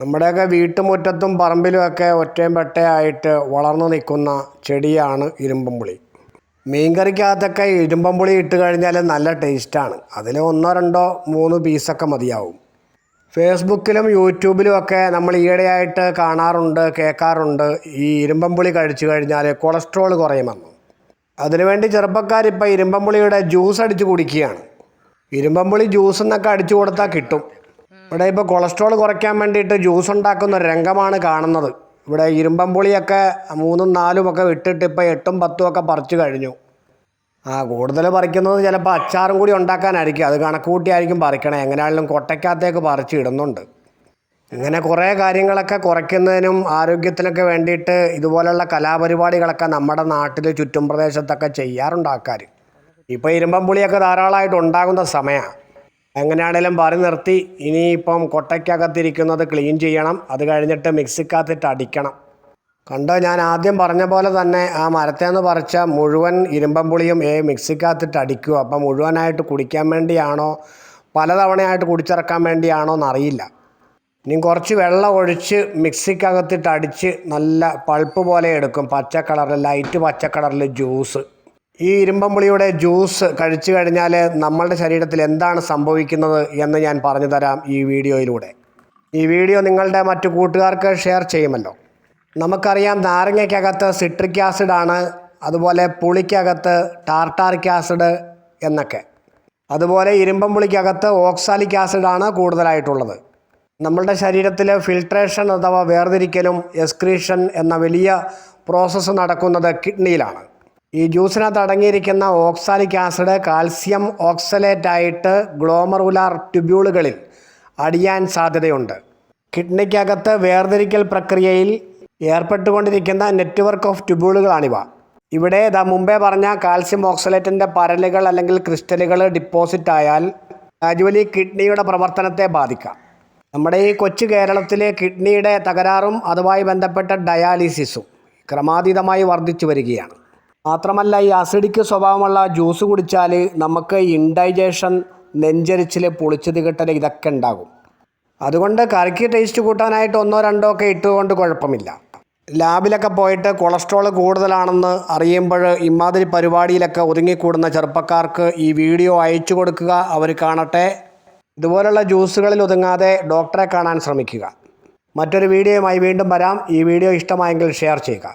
നമ്മുടെയൊക്കെ വീട്ടുമുറ്റത്തും പറമ്പിലുമൊക്കെ ഒറ്റയും പെട്ടയായിട്ട് വളർന്നു നിൽക്കുന്ന ചെടിയാണ് ഇരുമ്പമ്പുളി മീൻകറിക്കകത്തൊക്കെ ഇരുമ്പമ്പുളി ഇട്ട് കഴിഞ്ഞാൽ നല്ല ടേസ്റ്റാണ്. അതിൽ ഒന്നോ രണ്ടോ മൂന്ന് പീസൊക്കെ മതിയാവും. ഫേസ്ബുക്കിലും യൂട്യൂബിലും ഒക്കെ നമ്മൾ ഈയിടെയായിട്ട് കാണാറുണ്ട് കേൾക്കാറുണ്ട് ഈ ഇരുമ്പമ്പുളി കഴിച്ചു കഴിഞ്ഞാൽ കൊളസ്ട്രോൾ കുറയുമെന്ന് അതിനുവേണ്ടി ചെറുപ്പക്കാരിപ്പോൾ ഇരുമ്പമ്പുളിയുടെ ജ്യൂസ് അടിച്ച് കുടിക്കുകയാണ്. ഇരുമ്പമ്പുളി ജ്യൂസ് എന്നൊക്കെ അടിച്ചു കൊടുത്താൽ കിട്ടും. ഇവിടെ ഇപ്പോൾ കൊളസ്ട്രോൾ കുറയ്ക്കാൻ വേണ്ടിയിട്ട് ജ്യൂസ് ഉണ്ടാക്കുന്ന ഒരു രംഗമാണ് കാണുന്നത്. ഇവിടെ ഇരുമ്പമ്പുളിയൊക്കെ മൂന്നും നാലും ഒക്കെ വിട്ടിട്ട് ഇപ്പോൾ എട്ടും പത്തും ഒക്കെ പറിച്ചു കഴിഞ്ഞു. ആ കൂടുതൽ പറിക്കുന്നത് ചിലപ്പോൾ അച്ചാറും കൂടി ഉണ്ടാക്കാനായിരിക്കും. അത് കണക്കുകൂട്ടിയായിരിക്കും പറിക്കണേ. എങ്ങനെയാണെങ്കിലും കൊട്ടയ്ക്കകത്തേക്ക് പറിച്ച് ഇടുന്നുണ്ട്. ഇങ്ങനെ കുറേ കാര്യങ്ങളൊക്കെ കുറയ്ക്കുന്നതിനും ആരോഗ്യത്തിനൊക്കെ വേണ്ടിയിട്ട് ഇതുപോലുള്ള കലാപരിപാടികളൊക്കെ നമ്മുടെ നാട്ടിൽ ചുറ്റും പ്രദേശത്തൊക്കെ ചെയ്യാറുണ്ട് ആൾക്കാർ ഇപ്പോൾ ഇരുമ്പം പുളിയൊക്കെ ധാരാളമായിട്ട് ഉണ്ടാകുന്ന സമയമാണ് എങ്ങനെയാണേലും പറി നിർത്തി ഇനിയിപ്പം കൊട്ടയ്ക്കകത്തിരിക്കുന്നത് ക്ലീൻ ചെയ്യണം. അത് കഴിഞ്ഞിട്ട് മിക്സിക്കകത്തിട്ട് അടിക്കണം. കണ്ടോ ഞാൻ ആദ്യം പറഞ്ഞ പോലെ തന്നെ ആ മരത്തേന്ന് പറിച്ച മുഴുവൻ ഇരുമ്പം പുളിയും ഏ മിക്സിക്കകത്തിട്ട് അടിക്കുക. അപ്പം മുഴുവനായിട്ട് കുടിക്കാൻ വേണ്ടിയാണോ പലതവണയായിട്ട് കുടിച്ചിറക്കാൻ വേണ്ടിയാണോ എന്നറിയില്ല. ഇനി കുറച്ച് വെള്ളം ഒഴിച്ച് മിക്സിക്കകത്തിട്ട് അടിച്ച് നല്ല പൾപ്പ് പോലെ എടുക്കും. പച്ച ലൈറ്റ് പച്ച ജ്യൂസ് ഈ ഇരുമ്പമ്പുളിയുടെ ജ്യൂസ് കഴിച്ചു കഴിഞ്ഞാൽ നമ്മളുടെ ശരീരത്തിൽ എന്താണ് സംഭവിക്കുന്നത് എന്ന് ഞാൻ പറഞ്ഞു തരാം ഈ വീഡിയോയിലൂടെ. ഈ വീഡിയോ നിങ്ങളുടെ മറ്റു കൂട്ടുകാർക്ക് ഷെയർ ചെയ്യുമല്ലോ. നമുക്കറിയാം നാരങ്ങയ്ക്കകത്ത് സിട്രിക് ആസിഡാണ് അതുപോലെ പുളിക്കകത്ത് ടാർട്ടാറിക് ആസിഡ് എന്നൊക്കെ. അതുപോലെ ഇരുമ്പം പുളിക്കകത്ത് ഓക്സാലിക് ആസിഡാണ് കൂടുതലായിട്ടുള്ളത്. നമ്മളുടെ ശരീരത്തിൽ ഫിൽട്രേഷൻ അഥവാ വേർതിരിക്കലും എക്സ്ക്രീഷൻ എന്ന വലിയ പ്രോസസ്സ് നടക്കുന്നത് കിഡ്നിയിലാണ്. ഈ ജ്യൂസിനകത്ത് അടങ്ങിയിരിക്കുന്ന ഓക്സാലിക് ആസിഡ് കാൽസ്യം ഓക്സലേറ്റ് ആയിട്ട് ഗ്ലോമറുലാർ ട്യൂബ്യൂളുകളിൽ അടിയാൻ സാധ്യതയുണ്ട്. കിഡ്നിക്കകത്ത് വേർതിരിക്കൽ പ്രക്രിയയിൽ ഏർപ്പെട്ടുകൊണ്ടിരിക്കുന്ന നെറ്റ്വർക്ക് ഓഫ് ട്യൂബ്യൂളുകളാണിവ. ഇവിടെ ഇതാ മുമ്പേ പറഞ്ഞ കാൽസ്യം ഓക്സലേറ്റിന്റെ പരലുകൾ അല്ലെങ്കിൽ ക്രിസ്റ്റലുകൾ ഡിപ്പോസിറ്റ് ആയാൽ ഗ്രാജുവലി കിഡ്നിയുടെ പ്രവർത്തനത്തെ ബാധിക്കാം. നമ്മുടെ ഈ കൊച്ചു കേരളത്തിലെ കിഡ്നിയുടെ തകരാറും അതുമായി ബന്ധപ്പെട്ട ഡയാലിസിസും ക്രമാതീതമായി വർദ്ധിച്ചു വരികയാണ്. മാത്രമല്ല ഈ അസിഡിക് സ്വഭാവമുള്ള ജ്യൂസ് കുടിച്ചാൽ നമുക്ക് ഇൻഡൈജഷൻ നെഞ്ചരിച്ചിൽ പൊളിച്ചു തികട്ടൽ ഇതൊക്കെ ഉണ്ടാകും. അതുകൊണ്ട് കറിക്ക് ടേസ്റ്റ് കൂട്ടാനായിട്ട് ഒന്നോ രണ്ടോ ഒക്കെ ഇട്ടുകൊണ്ട് കുഴപ്പമില്ല. ലാബിലൊക്കെ പോയിട്ട് കൊളസ്ട്രോൾ കൂടുതലാണെന്ന് അറിയുമ്പോൾ ഇമാതിരി പരിപാടിയിലൊക്കെ ഒതുങ്ങിക്കൂടുന്ന ചെറുപ്പക്കാർക്ക് ഈ വീഡിയോ അയച്ചു കൊടുക്കുക അവർ കാണട്ടെ. ഇതുപോലുള്ള ജ്യൂസുകളിൽ ഒതുങ്ങാതെ ഡോക്ടറെ കാണാൻ ശ്രമിക്കുക. മറ്റൊരു വീഡിയോയുമായി വീണ്ടും വരാം. ഈ വീഡിയോ ഇഷ്ടമായെങ്കിൽ ഷെയർ ചെയ്യുക.